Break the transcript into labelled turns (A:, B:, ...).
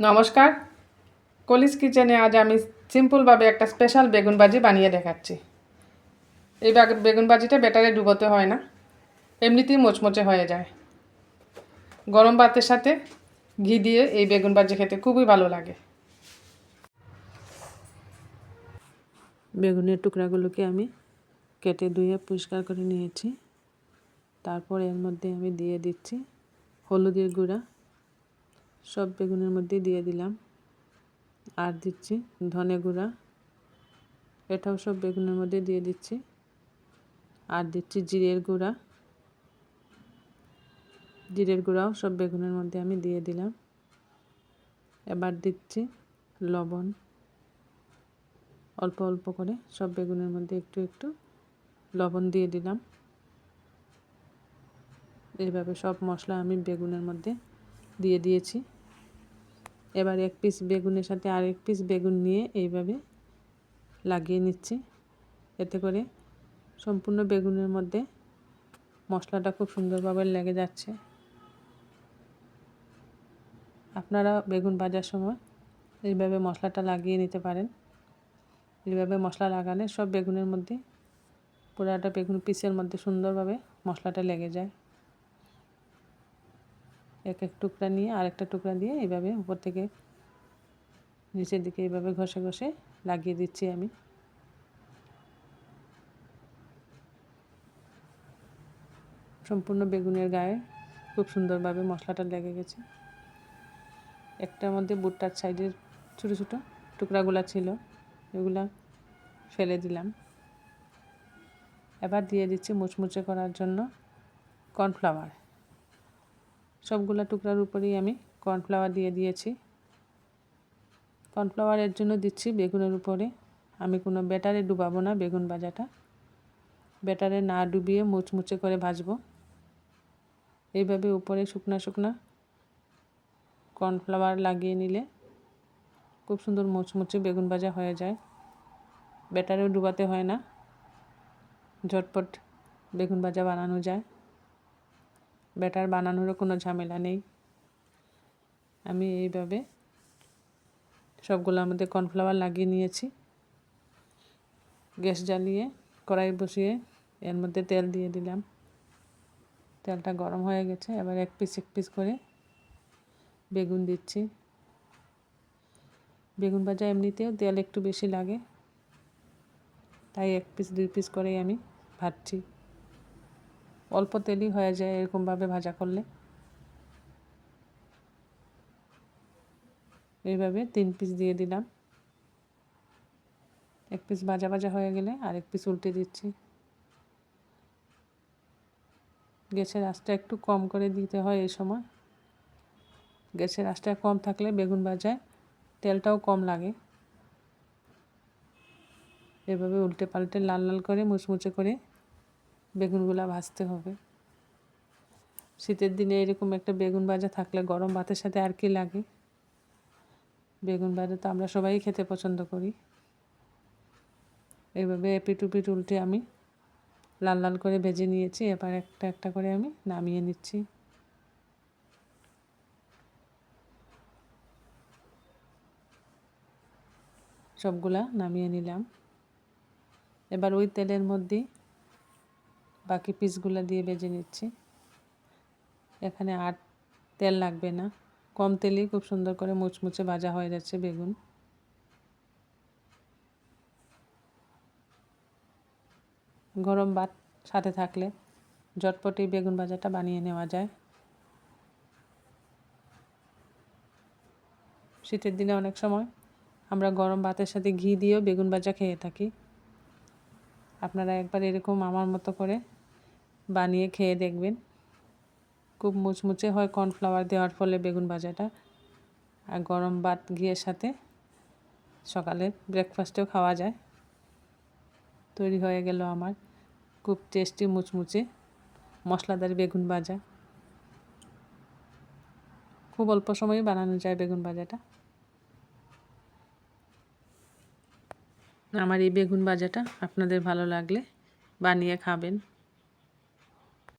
A: নমস্কার। কলিস কিচেনে আজ আমি সিম্পলভাবে একটা স্পেশাল বেগুন ভাজি বানিয়ে দেখাচ্ছি। এই বাগ- বেগুন ভাজিটা বেটারে ডুবোতে হয় না, এমনিতেই মোচমোচে হয়ে যায়। গরম ভাতের সাথে ঘি দিয়ে এই বেগুন ভাজি খেতে খুবই ভালো লাগে।
B: বেগুনের টুকরাগুলোকে আমি কেটে ধুয়ে পরিষ্কার করে নিয়েছি। তারপর এর মধ্যে আমি দিয়ে দিচ্ছি হলুদের গুঁড়া। সব বেগুনের মধ্যে দিয়ে দিলাম। আর দিচ্ছি ধনে গুঁড়া। এটাও সব বেগুনের মধ্যে দিয়ে দিচ্ছি। আর দিচ্ছি জিরের গুঁড়া। জিরের গুঁড়াও সব বেগুনের মধ্যে আমি দিয়ে দিলাম। এবার দিচ্ছি লবণ। অল্প অল্প করে সব বেগুনের মধ্যে একটু একটু লবণ দিয়ে দিলাম। এইভাবে সব মশলা আমি বেগুনের মধ্যে দিয়ে দিয়েছি। এবার এক পিস বেগুনের সাথে আরেক পিস বেগুন নিয়ে এইভাবে লাগিয়ে নিচ্ছি। এতে করে সম্পূর্ণ বেগুনের মধ্যে মশলাটা খুব সুন্দরভাবে লেগে যাচ্ছে। আপনারা বেগুন ভাজার সময় এইভাবে মশলাটা লাগিয়ে নিতে পারেন। এইভাবে মশলা লাগালে সব বেগুনের মধ্যে পুরাটা বেগুন পিসের মধ্যে সুন্দরভাবে মশলাটা লেগে যায়। এক এক টুকরা নিয়ে আরেকটা টুকরা দিয়ে এইভাবে উপর থেকে নিচের দিকে এইভাবে ঘষে ঘষে লাগিয়ে দিচ্ছি আমি। সম্পূর্ণ বেগুনের গায়ে খুব সুন্দরভাবে মশলাটা লেগে গেছে। একটার মধ্যে বুটটার সাইডের ছোটো ছোটো টুকরাগুলা ছিল, এগুলা ফেলে দিলাম। এবার দিয়ে দিচ্ছি মুচমুচে করার জন্য কর্নফ্লাওয়ার। সবগুলা টুকরার উপরেই আমি কর্নফ্লাওয়ার দিয়ে দিয়েছি। কর্নফ্লাওয়ারের জন্য দিচ্ছি বেগুনের উপরে। আমি কোনো ব্যাটারে ডুবাবো না বেগুন ভাজাটা। ব্যাটারে না ডুবিয়ে মুচমুচে করে ভাজবো। এইভাবে উপরে শুকনা শুকনা কর্নফ্লাওয়ার লাগিয়ে নিলে খুব সুন্দর মুচমুচে বেগুন ভাজা হয়ে যায়। ব্যাটারেও ডুবাতে হয় না। ঝটপট বেগুন ভাজা বানানো যায়। ব্যাটার বানানোরও কোনো ঝামেলা নেই। আমি এইভাবে সবগুলো আমাদের কর্নফ্লাওয়ার লাগিয়ে নিয়েছি। গ্যাস জ্বালিয়ে, কড়াই বসিয়ে, এর মধ্যে তেল দিয়ে দিলাম। তেলটা গরম হয়ে গেছে, এবার এক পিস এক পিস করে বেগুন দিচ্ছি। বেগুন ভাজা এমনিতেও তেল একটু বেশি লাগে, তাই এক পিস, দুই পিস করেই আমি ভাজছি। অল্প তেলই হয়ে যায় এরকমভাবে ভাজা করলে। এইভাবে তিন পিস দিয়ে দিলাম। এক পিস ভাজা ভাজা হয়ে গেলে আরেক পিস উল্টে দিচ্ছি। গ্যাসের আঁচটা একটু কম করে দিতে হয় এই সময়। গ্যাসের আঁচটা কম থাকলে বেগুন ভাজায় তেলটাও কম লাগে। এভাবে উল্টে পাল্টে লাল লাল করে মুচমুচে করে বেগুনগুলা ভাজতে হবে। শীতের দিনে এরকম একটা বেগুন ভাজা থাকলে গরম ভাতের সাথে আর কি লাগে? বেগুন ভাজা তো আমরা সবাই খেতে পছন্দ করি। এইভাবে এপিট উপিট উল্টে আমি লাল লাল করে ভেজে নিয়েছি, এবার একটা একটা করে আমি নামিয়ে নিচ্ছি। সবগুলা নামিয়ে নিলাম। এবার ওই তেলের মধ্যেই বাকি পিসগুলো দিয়ে ভেজে নিচ্ছি। এখানে আর তেল লাগবে না। কম তেলেই খুব সুন্দর করে মুচমুচে ভাজা হয়ে যাচ্ছে বেগুন। গরম ভাত সাথে থাকলে ঝটপট এই বেগুন ভাজাটা বানিয়ে নেওয়া যায়। শীতের দিনে অনেক সময় আমরা গরম ভাতের সাথে ঘি দিয়েও বেগুন ভাজা খেয়ে থাকি। আপনারা একবার এরকম আমার মতো করে বানিয়ে খেয়ে দেখবেন। খুব মুচমুচে হয় কর্নফ্লাওয়ার দেওয়ার ফলে বেগুন ভাজাটা আর গরম ভাত ঘিয়ের সাথে সকালে ব্রেকফাস্টেও খাওয়া যায়। তৈরি হয়ে গেল আমার খুব টেস্টি মুচমুচে, মশলাদার বেগুন ভাজা। খুব অল্প সময়ে বানানো যায় বেগুন ভাজাটা। আমার এই বেগুন ভাজাটা আপনাদের ভালো লাগলে বানিয়ে খাবেন।